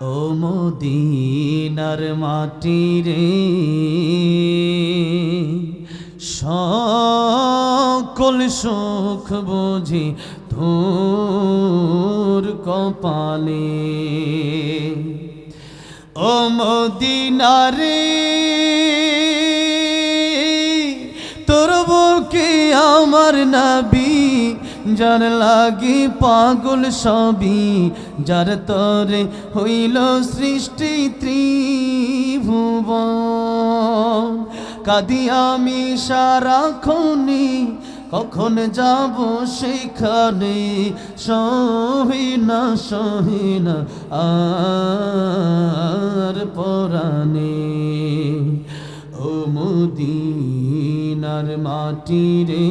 ও মদিনার মাটি রে, সকল সুখ বুঝি তোর কপালে। ও মদিনারে তোর বুকে আমার নবী যার লাগি পাগল সবই, যার তরে হইল সৃষ্টি ত্রিভুবন। কাদি আমি সারাক্ষণি, কখন যাব সেখানে? সহিনা সহিনা আর পরাণে। ও মুদিনার মাটি রে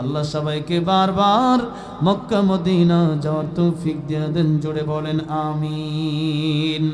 আল্লাহ সবাইকে বারবার মক্কা মদিনা যাওয়ার তৌফিক দিয়ে দেন জোরে বলেন আমিন।